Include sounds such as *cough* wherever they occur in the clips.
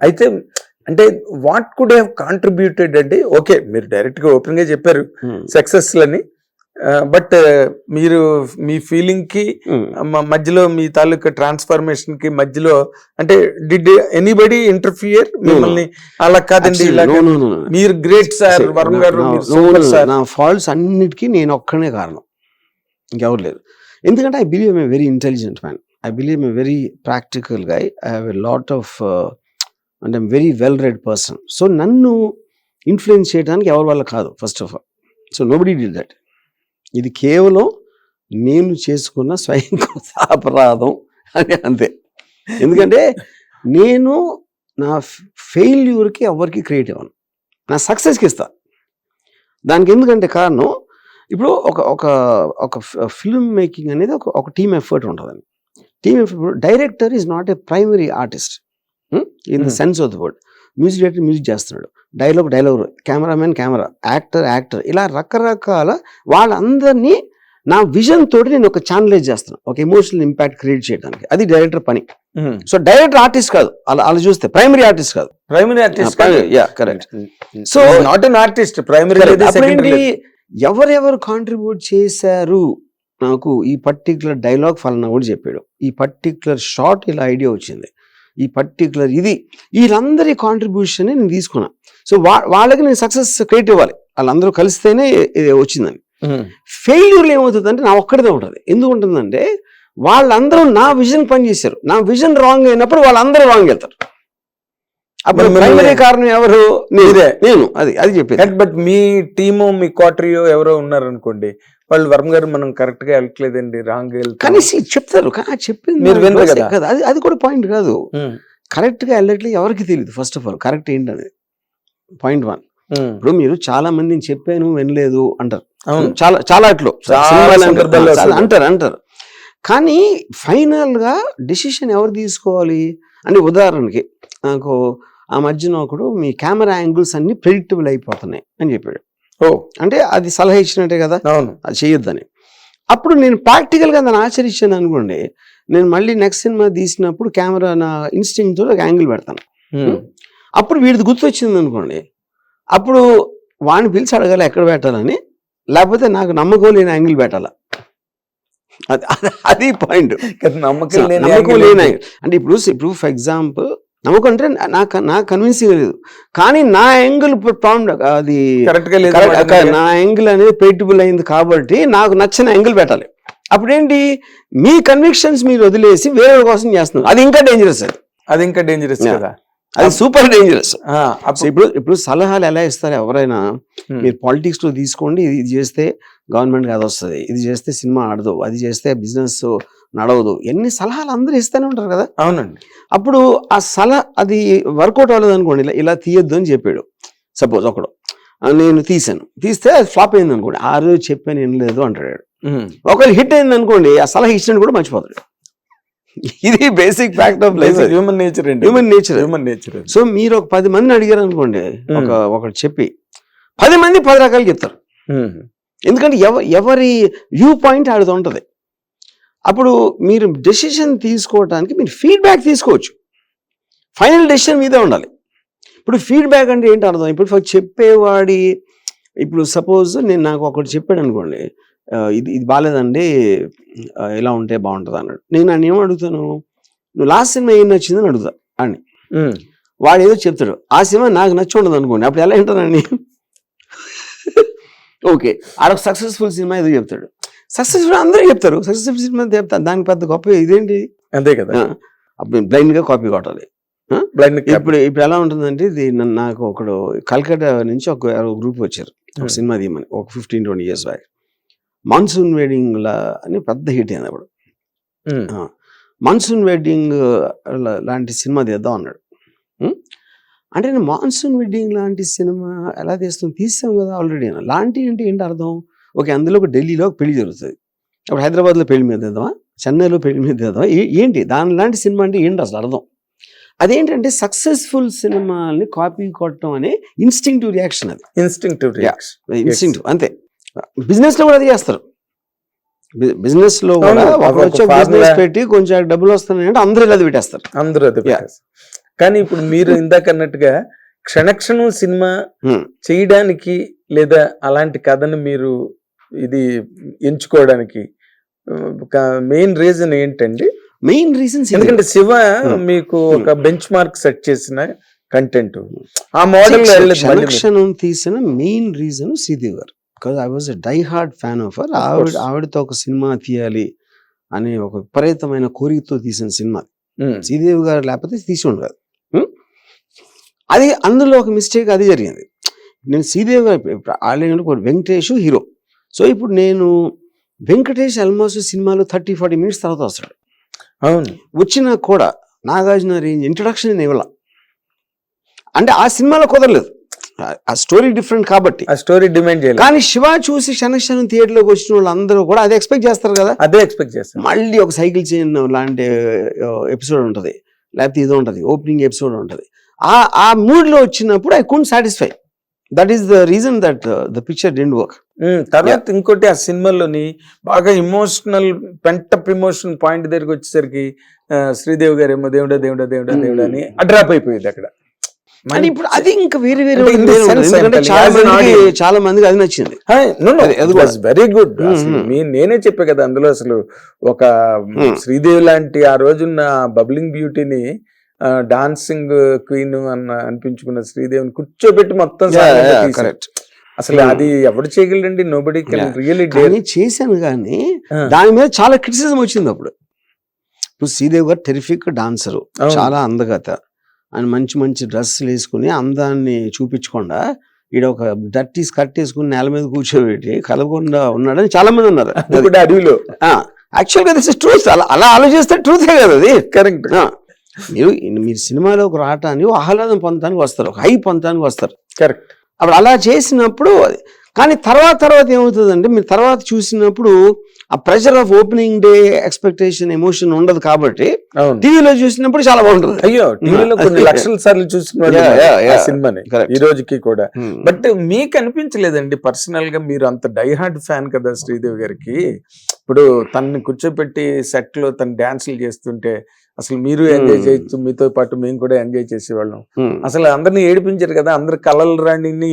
అయితే అంటే what could have contributed అంటే ఓకే మీరు డైరెక్ట్గా ఓపెన్గా చెప్పారు. సక్సెస్ లని. బట్ మీరు మీ ఫీలింగ్కి Hmm. మధ్యలో మీ తాలూకా ట్రాన్స్ఫర్మేషన్కి మధ్యలో అంటే డిడ్ ఎనీబడి ఇంటర్ఫియర్ మిమ్మల్ని? అలా కాదండి. మీరు గ్రేట్ సార్ వరుణ్ గారు సార్ నా ఫాల్ట్స్ అన్నిటికీ నేను ఒక్కనే కారణం. ఇంకెవరు లేరు. ఎందుకంటే I believe am a very intelligent man I believe a very practical guy I have a lot of అంటే I'm very well read person. So నన్ను ఇన్ఫ్లుయెన్స్ చేయడానికి ఎవరి వల్ల కాదు first of all. So nobody did that. ఇది కేవలం నేను చేసుకున్న స్వయం అపరాధం అని అంతే. ఎందుకంటే నేను నా ఫెయిల్యూర్కి ఎవరికి క్రియేట్ అవ్వను. నా సక్సెస్కి ఇస్తా. దానికి ఎందుకంటే కారణం ఇప్పుడు ఒక ఒక ఒక ఫిల్మ్ మేకింగ్ అనేది ఒక ఒక టీమ్ ఎఫర్ట్ ఉంటుందండి. Team effort director is not a primary artist. In the. Sense of the word music director music చేస్తున్నాడు. Dialogue dialogue cameraman camera actor actor ఇలా రకరకాల వాళ్ళందరినీ నా విజన్ తోటి నేను ఒక ఛానలైజ్ చేస్తున్నాను. ఒక ఎమోషనల్ ఇంపాక్ట్ క్రియేట్ చేయడానికి. అది డైరెక్టర్ పని. సో డైరెక్టర్ ఆర్టిస్ట్ కాదు. అలా అలా చూస్తే ప్రైమరీ ఆర్టిస్ట్ కాదు. Primary artist yeah correct so not an artist primary ఎవరెవరు కాంట్రిబ్యూట్ చేశారు? నాకు ఈ పర్టికులర్ డైలాగ్ ఫలానా కూడా చెప్పాడు. ఈ పర్టికులర్ షార్ట్ ఇలా ఐడియా వచ్చింది. ఈ పర్టికులర్ ఇది. వీళ్ళందరి కాంట్రిబ్యూషన్ నేను తీసుకున్నా. సో వాళ్ళకి నేను సక్సెస్ క్రియేట్ ఇవ్వాలి. వాళ్ళందరూ కలిస్తేనే ఇది వచ్చిందని. ఫెయిల్యూర్లు ఏమవుతుందంటే నా ఒక్కడిదే ఉంటుంది. ఎందుకు ఉంటుందంటే వాళ్ళందరూ నా విజన్ పనిచేశారు నా విజన్ రాంగ్ అయినప్పుడు వాళ్ళందరూ రాంగ్ వెళ్తారు. అప్పుడు ప్రైమరీ కారణం ఎవరు. నేను. అది అది చెప్పేది. బట్ మీ టీము మీ క్వార్టరియో ఎవరో ఉన్నారు అనుకోండి వాళ్ళు వర్మ గారు మనం కరెక్ట్గా వెళ్ళట్లేదండి రాంగ్ కానీ see, చెప్తారు చెప్పింది మీరు నాకు వినరు బస్ కదా. కాదు. అది అది కూడా పాయింట్ కాదు. కరెక్ట్గా వెళ్ళట్లేదు ఎవరికి తెలియదు ఫస్ట్ ఆఫ్ ఆల్ కరెక్ట్ ఏంటనేది పాయింట్ వన్ ఇప్పుడు మీరు చాలా మందిని చెప్పాను వినలేదు అంటారు. చాలా చాలా అట్లు. అంటారు. అంటారు కానీ ఫైనల్గా డెసిషన్ ఎవరు తీసుకోవాలి? అంటే ఉదాహరణకి నాకు ఆ మధ్యన ఒకడు మీ కెమెరా యాంగిల్స్ అన్ని ప్రెడిక్టబుల్ అయిపోతున్నాయి అని చెప్పాడు. ఓ. అంటే అది సలహా ఇచ్చినట్టే కదా? అవును. అది చేయొద్దని. అప్పుడు నేను ప్రాక్టికల్గా దాన్ని ఆచరించాను అనుకోండి నేను మళ్ళీ నెక్స్ట్ సినిమా తీసినప్పుడు కెమెరా నా ఇన్స్టింగ్తో ఒక యాంగిల్ పెడతాను. Hmm. అప్పుడు వీడిది గుర్తొచ్చింది అనుకోండి అప్పుడు వాడిని పిలిచి అడగాలి ఎక్కడ పెట్టాలని లేకపోతే నాకు నమ్మకం లేని యాంగిల్ పెట్టాలా? అది అది- పాయింట్ నమ్మకం లేని. అంటే ఇప్పుడు ఇప్పుడు ఫర్ ఎగ్జాంపుల్ నమ్మకం అంటే నాకు నాకు కన్విన్సింగ్ లేదు. కానీ నా యాంగిల్ అది కరెక్ట్గా లేదు. నా యాంగిల్ అనేది పెయిటబుల్ అయింది కాబట్టి నాకు నచ్చిన యాంగిల్ పెట్టాలి. అప్పుడేంటి? మీ కన్విక్షన్స్ మీరు వదిలేసి వేరే కోసం చేస్తున్నారు. అది ఇంకా డేంజరస్ అది. అది ఇంకా డేంజరస్. కదా. అది సూపర్ డేంజరస్ ఇప్పుడు ఇప్పుడు సలహాలు ఎలా ఇస్తారు ఎవరైనా. మీరు పాలిటిక్స్లో తీసుకోండి ఇది ఇది చేస్తే గవర్నమెంట్ అది వస్తుంది ఇది చేస్తే సినిమా ఆడదు అది చేస్తే బిజినెస్ నడవదు. ఎన్ని సలహాలు అందరూ ఇస్తూనే ఉంటారు కదా? అవునండి. అప్పుడు ఆ సలహా అది వర్కౌట్ అవ్వలేదు అనుకోండి ఇలా ఇలా తీయొద్దు అని చెప్పాడు. సపోజ్ ఒకడు. నేను తీసాను. తీస్తే అది ఫ్లాప్ అయింది అనుకోండి. ఆ రోజు చెప్పాను ఏం లేదు అంటాడు. ఒకవేళ హిట్ అయింది అనుకోండి ఆ సలహా ఇచ్చినట్టు కూడా మర్చిపోతాడు. ఇది basic fact of life human nature అండి. Human nature human nature so మీరు ఒక పది మందిని అడిగారు అనుకోండి ఒక ఒకటి చెప్పి పది మంది పది రకాలు చెప్తారు. ఎందుకంటే ఎవ ఎవరి వ్యూ పాయింట్ ఆడుతూ ఉంటుంది. అప్పుడు మీరు డెసిషన్ తీసుకోవడానికి మీరు ఫీడ్బ్యాక్ తీసుకోవచ్చు. ఫైనల్ డెసిషన్ మీదే ఉండాలి. ఇప్పుడు ఫీడ్బ్యాక్ అంటే ఏంటి అర్థం? ఇప్పుడు చెప్పేవాడి ఇప్పుడు సపోజ్ నేను నాకు ఒకటి చెప్పాడు అనుకోండి ఇది ఇది బాగాలేదండి ఎలా ఉంటే బాగుంటుంది? అన్నాడు. నేను నన్ను ఏం అడుగుతాను? నువ్వు లాస్ట్ సినిమా ఏం నచ్చిందని అడుగుతా అని. వాడు ఏదో చెప్తాడు. ఆ సినిమా నాకు నచ్చి ఉండదు అనుకోండి. అప్పుడు ఎలా వింటానండి *laughs* ఓకే. ఆడొక సక్సెస్ఫుల్ సినిమా ఏదో చెప్తాడు. సక్సెస్ఫుల్ అందరూ చెప్తారు. సక్సెస్ఫుల్ సినిమా చెప్తారు దానికి పెద్ద గొప్ప ఇదేంటి? అంతే కదా. అప్పుడు బ్లైండ్గా కాపీ కొట్టాలి. బ్లైండ్ ఇప్పుడు ఇప్పుడు ఎలా ఉంటుందంటే ఇది నాకు ఒకడు కల్కట్టా నుంచి ఒక గ్రూప్ వచ్చారు. ఒక. సినిమా తీయమని. ఒక fifteen twenty years back. Monsoon wedding లా అని పెద్ద హిట్ అయింది అప్పుడు మాన్సూన్ వెడ్డింగ్ లాంటి సినిమా తీద్దాం అన్నాడు? అంటే నేను మాన్సూన్ వెడ్డింగ్ లాంటి సినిమా ఎలా తీస్తాం? తీసాం కదా ఆల్రెడీ లాంటి అంటే ఏంటి అర్థం? ఓకే అందులో ఒక ఢిల్లీలో ఒక పెళ్ళి జరుగుతుంది. అప్పుడు హైదరాబాద్లో పెళ్ళి మీద తీద్దామా? చెన్నైలో పెళ్ళి మీద తీద్దామా? ఏంటి? దాని లాంటి సినిమా అంటే ఏంటి అసలు అర్థం? అదేంటంటే సక్సెస్ఫుల్ సినిమాల్ని కాపీ కొట్టడం అనే ఇన్స్టింక్టివ్ రియాక్షన్ అది. ఇన్స్టింక్టివ్ ఇన్స్టింక్టివ్ అంతే. బిజినెస్లో కూడా అది చేస్తారు. బిజినెస్లో కూడా వచ్చి బిజినెస్ పెట్టి కొంచెం డబ్బులు వస్తున్నాయి అంటే అందరూ ఇలా పెట్టేస్తారు. అందరూ అది. కానీ ఇప్పుడు మీరు ఇందాక అన్నట్టుగా క్షణక్షణం సినిమా Hmm. చేయడానికి లేదా అలాంటి కథను మీరు ఇది ఎంచుకోవడానికి మెయిన్ రీజన్ ఏంటండి? మెయిన్ రీజన్స్ ఎందుకంటే శివ Hmm. మీకు ఒక బెంచ్ మార్క్ సెట్ చేసిన కంటెంట్ ఆ మోడల్ క్షణక్షణం తీసిన మెయిన్ రీజన్ శ్రీదేవి గారు. Because I was die hard fan of her ఆవిడ. ఆవిడతో ఒక సినిమా తీయాలి అనే ఒక విపరీతమైన కోరికతో తీసిన సినిమా. శ్రీదేవి గారు లేకపోతే తీసి ఉండదు హ్మ్? అది అందులో ఒక మిస్టేక్ అది జరిగింది. నేను శ్రీదేవి గారు ఆల్రెడీ వెంకటేష్ హీరో. సో ఇప్పుడు నేను వెంకటేష్ ఆల్మోస్ట్ సినిమాలో థర్టీ ఫార్టీ మినిట్స్ తర్వాత వస్తాడు. అవును. వచ్చినా కూడా నాగార్జున రేంజ్ ఇంట్రడక్షన్ నేను ఇవ్వాల. అంటే ఆ సినిమాలో కుదరలేదు. ఆ- స్టోరీ డిఫరెంట్ కాబట్టి. ఆ స్టోరీ డిమాండ్ చేయాలి కానీ శివ చూసి క్షణక్షణం థియేటర్లోకి వచ్చిన వాళ్ళందరూ కూడా అది ఎక్స్పెక్ట్ చేస్తారు కదా. అదే ఎక్స్పెక్ట్ చేస్తాను మళ్ళీ ఒక సైకిల్ చైన్ లాంటి ఎపిసోడ్ ఉంటుంది. లేకపోతే ఇది ఉంటుంది. ఓపెనింగ్ ఎపిసోడ్ ఉంటుంది. ఆ ఆ మూడ్లో వచ్చినప్పుడు I can satisfy that is the reason that the picture didn't work తర్వాత ఇంకోటి ఆ సినిమాలోని బాగా ఇమోషనల్ పెంటప్ ఇమోషన్ పాయింట్ దగ్గరికి వచ్చేసరికి శ్రీదేవి గారు ఏమో దేవుడా దేవుడా దేవుడా. దేవుడా అని అడ్రాప్ అయిపోయింది అక్కడ. అని ఇప్పుడు అది ఇంకా వేరే వేరే చాలా మందికి. చాలా మందికి అది నచ్చింది. Very good Hmm. నేనే చెప్పా కదా అందులో అసలు ఒక Hmm. శ్రీదేవి లాంటి ఆ రోజున్న బబ్లింగ్ బ్యూటీని డాన్సింగ్ క్వీన్ అన్న అనిపించుకున్న శ్రీదేవిని కూర్చోబెట్టి మొత్తం అసలు Hmm. అది ఎవరు చేయగలండి నోబడి కెన్ Yeah. రియలీ కానీ చేశాను కానీ. దాని మీద చాలా క్రిటిసిజం వచ్చింది అప్పుడు ఇప్పుడు శ్రీదేవి గారు టెరిఫిక్ డాన్సరు చాలా అందగత ఆయన మంచి మంచి డ్రెస్సులు వేసుకుని అందాన్ని చూపించకుండా ఈడ ఒక డర్టీ స్కర్ట్ వేసుకుని నేల మీద కూర్చోబెట్టి కలగకుండా ఉన్నాడని చాలా మంది ఉన్నారు అడవిలో. యాక్చువల్గా దిస్ ట్రూత్ అలా అలా ఆలోచిస్తే ట్రూతే కదా అది. కరెక్ట్ మీరు మీరు సినిమాలోకి రావటానికి ఆహ్లాదం పొందడానికి వస్తారు ఒక హై పొందడానికి వస్తారు. కరెక్ట్ అప్పుడు అలా చేసినప్పుడు కానీ తర్వాత తర్వాత ఏమవుతుందంటే మీరు తర్వాత చూసినప్పుడు ఆ pressure of opening day expectation emotion ఉండదు కాబట్టి టీవీలో చూసినప్పుడు చాలా బాగుంటుంది అయ్యో టీవీలో కొన్ని *laughs* లక్షల సార్లు చూసిన. సినిమాని. ఈ రోజుకి కూడా Hmm. బట్ మీకు అనిపించలేదండి పర్సనల్గా మీరు అంత డైహార్డ్ ఫ్యాన్ కదా శ్రీదేవి గారికి ఇప్పుడు తనని కూర్చోపెట్టి సెట్లో తన డాన్సులు చేస్తుంటే అసలు మీరు ఎంజాయ్. చేయొచ్చు మీతో పాటు మేము కూడా ఎంజాయ్ చేసేవాళ్ళం. అసలు అందరిని ఏడిపించారు కదా అందరు కలల రాణిని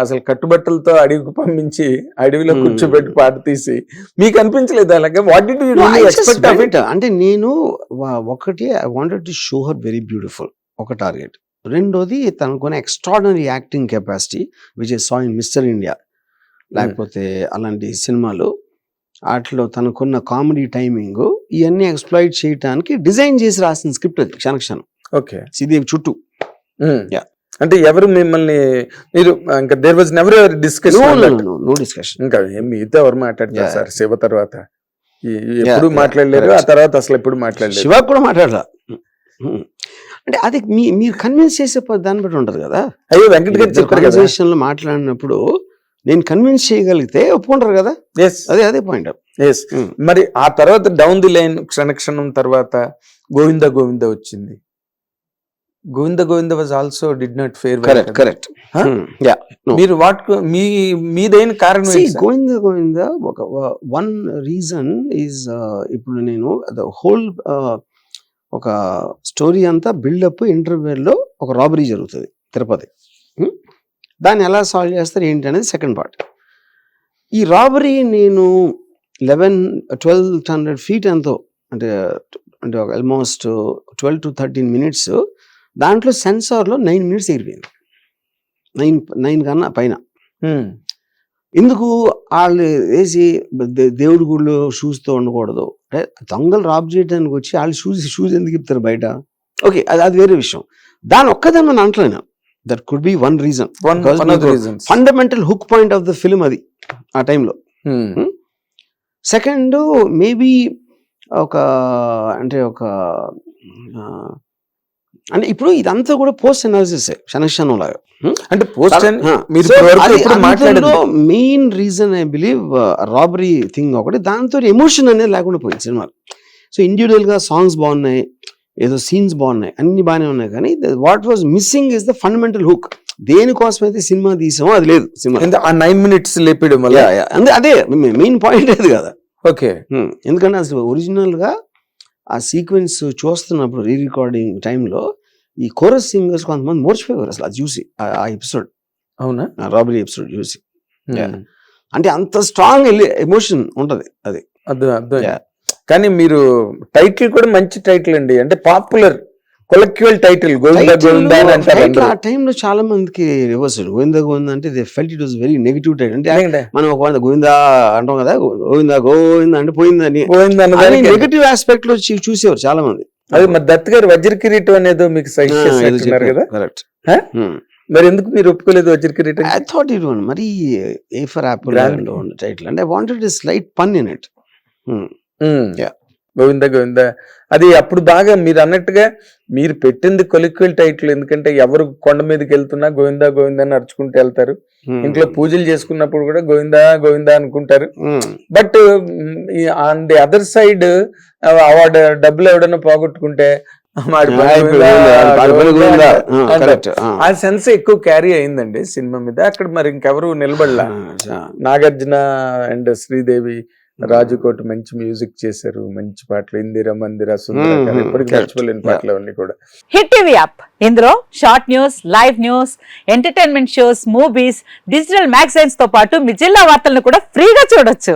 అసలు కట్టుబట్టలతో అడవికి పంపించి అడవిలో. కూర్చోబెట్టి పాట తీసి. మీకు అనిపించలేదు అలాగే? వాట్ డి ఎక్స్పెక్ట్ అంటే నేను ఒకటి I wanted to show her very beautiful ఒక టార్గెట్ రెండోది తనకున్న extraordinary acting capacity which is saw in mister India లేకపోతే అలాంటి సినిమాలు వాటిలో తనకున్న కామెడీ టైమింగ్ ఇవన్నీ ఎక్స్ప్లాయిట్ చేయడానికి డిజైన్ చేసి రాసిన స్క్రిప్ట్ అది క్షణక్షణం ఓకే. శ్రీదేవి చుట్టూ. అంటే ఎవరు మిమ్మల్ని మీరు ఇంకా there was never ever discussion no discussion ఇంకా మీతో ఎవరు మాట్లాడతారు. సార్? శివ తర్వాత. ఎప్పుడు మాట్లాడలేరు ఆ. తర్వాత అసలు ఎప్పుడు మాట్లాడలేదు. శివ కూడా మాట్లాడరా అంటే అది మీ మీరు కన్విన్స్ చేసే దాన్ని బట్టి ఉంటది కదా. అయ్యో వెంకట్ గారు లో మాట్లాడినప్పుడు నేను కన్విన్స్ చేయగలిగితే ఒప్పుకుంటారు కదా? ఎస్ అదే అదే పాయింట్ ఎస్ మరి ఆ తర్వాత డౌన్ ది లైన్ క్షణక్షణం తర్వాత గోవింద గోవింద వచ్చింది. Govinda Govinda was also did not fair correct correct? Yeah మీరు వాట్ మీ మీదైన కారణం? గోవింద గోవింద ఒక వన్ రీజన్ ఈజ్ ఇప్పుడు నేను ద హోల్ ఒక స్టోరీ అంతా బిల్డప్ ఇంటర్వ్యూలో ఒక రాబరీ జరుగుతుంది తిరుపతి. Hmm? దాన్ని ఎలా సాల్వ్ చేస్తారు ఏంటి అనేది సెకండ్ పార్ట్ ఈ రాబరీ నేను లెవెన్ ట్వెల్వ్ హండ్రెడ్ ఫీట్ ఎంతో అంటే అంటే almost twelve to thirteen minutes దాంట్లో సెన్సార్లో నైన్ మినిట్స్ ఎగిరిపోయింది. నైన్ నైన్ కన్నా పైన. ఎందుకు వాళ్ళు వేసి దేవుడి గుడిలో షూస్తో ఉండకూడదు? అంటే దొంగలు రాబ్ చేయడానికి వచ్చి వాళ్ళు షూస్ షూస్ ఎందుకు ఇస్తారు బయట? ఓకే అది అది వేరే విషయం. దాని ఒక్కదాన్ని మనం అంటలేను. That could be one reason. Fundamental hook point of the film అది ఆ టైంలో Hmm. సెకండ్ మేబీ ఒక అంటే ఒక అంటే ఇప్పుడు ఇదంతా కూడా పోస్ట్ అనాలిసిస్ క్షణక్షణం లాగా. అంటే post main reason I believe robbery thing ఒకటి దాంతో ఎమోషన్ అనేది లేకుండా పోయింది సినిమా సో ఇండివిజువల్గా సాంగ్స్ బాగున్నాయి ఏదో సీన్స్ బాగున్నాయి. అన్ని బాగానే ఉన్నాయి కానీ what was missing is the fundamental hook దేనికోసం అయితే సినిమా తీసామో అది లేదు సినిమా. ఆ నైన్ మినిట్స్ లేపడం వల్ల? Yeah. అందే మెయిన్ పాయింట్ అది కదా? ఓకే. Hmm. ఎందుకంటే అసలు ఒరిజినల్గా ఆ సీక్వెన్స్ చూస్తున్నప్పుడు రీ రికార్డింగ్ టైంలో ఈ కోరస్ సింగర్స్ కొంతమంది మర్చిపోయారు అసలు అది చూసి ఆ- ఎపిసోడ్ అవునా? రాబరీ ఎపిసోడ్ చూసి. ఉమ్. అంటే అంత స్ట్రాంగ్ ఎమోషన్ ఉంటది అది. అర్థం అర్థం. కానీ మీరు టైటిల్ కూడా మంచి టైటిల్ అండి. అంటే popular colloquial title Govinda Govinda అని అంటారు Title అందరూ. ఆ టైంలో చాలా మందికి రివర్స్ గోవింద గోవింద అంటే they felt it was very negative title అంటే. మనం ఒక వంద గోవిందా అంటాం కదా గోవింద గోవింద అంటే పోయిందని. అన్నదానికి నెగిటివ్ ఆస్పెక్ట్లో చూసేవారు చాలా మంది. అది మరి దత్ గారు వజ్ర కిరీటం అనేదో మీకు కదా? Correct Huh? మరి ఎందుకు మీరు ఒప్పుకోలేదు వజ్ర కిరీటం? ఐ థాట్ ఇట్ వన్ మరి ఏ ఫర్ యాపిల్. టైటిల్ అంటే wanted slight pun in it. Govinda Govinda. అది అప్పుడు బాగా మీరు అన్నట్టుగా మీరు పెట్టింది కొలిక్వల్ టైటిల్ ఎందుకంటే ఎవరు కొండ మీదకి వెళ్తున్నా గోవింద గోవింద అని అరుచుకుంటూ వెళ్తారు. ఇంట్లో పూజలు చేసుకున్నప్పుడు కూడా గోవింద గోవింద అనుకుంటారు. But on the other side వాడు డబ్బులు ఎవడన్నా పోగొట్టుకుంటే ఆ సెన్స్ ఎక్కువ క్యారీ అయిందండి సినిమా మీద. అక్కడ మరి ఇంకెవరు నిలబడలా. నాగార్జున అండ్ శ్రీదేవి రాజుకోట మంచి మ్యూజిక్ చేశారు మంచి పాటలు. ఇందిరా మందిర సుందర ఇప్పటికి correct. మర్చిపోలేని పాటలు అవన్నీ కూడా. Hit TV app. ఇందులో short news live news entertainment shows movies digital మ్యాగజైన్స్తో పాటు మీ జిల్లా వార్తలను కూడా ఫ్రీగా చూడొచ్చు.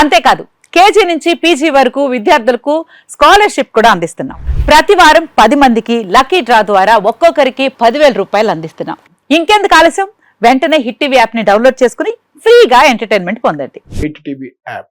అంతేకాదు కేజీ నుంచి పీజీ వరకు విద్యార్థులకు స్కాలర్షిప్ కూడా అందిస్తున్నాం. ప్రతి వారం పది మందికి లక్కీ డ్రా ద్వారా ఒక్కొక్కరికి పదివేల రూపాయలు అందిస్తున్నాం. ఇంకెందుకు ఆలస్యం? వెంటనే హిట్ టీవీ యాప్ని డౌన్లోడ్ చేసుకుని ఫ్రీగా ఎంటర్టైన్మెంట్ పొందండి. Hit TV app.